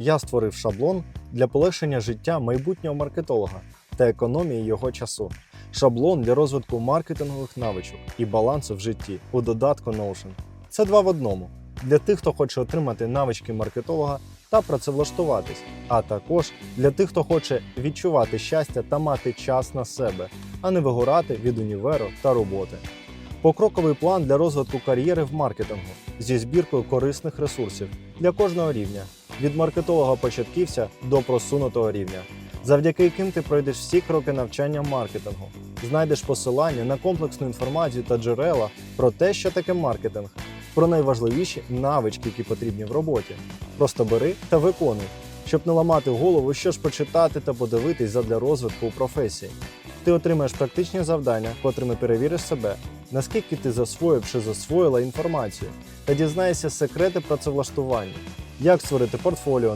я створив шаблон для полегшення життя майбутнього маркетолога та економії його часу. Шаблон для розвитку маркетингових навичок і балансу в житті у додатку Notion. Це два в одному для тих, хто хоче отримати навички маркетолога та працевлаштуватись, а також для тих, хто хоче відчувати щастя та мати час на себе, а не вигорати від універу та роботи. Покроковий план для розвитку кар'єри в маркетингу зі збіркою корисних ресурсів для кожного рівня від маркетолога-початківця до просунутого рівня, завдяки яким ти пройдеш всі кроки навчання маркетингу, знайдеш посилання на комплексну інформацію та джерела про те, що таке маркетинг, про найважливіші навички, які потрібні в роботі. Просто бери та виконуй, щоб не ламати голову, що ж почитати та подивитись задля розвитку у професії. Ти отримаєш практичні завдання, котрими перевіриш себе, наскільки ти засвоїв чи засвоїла інформацію, та дізнаєшся секрети працевлаштування, як створити портфоліо,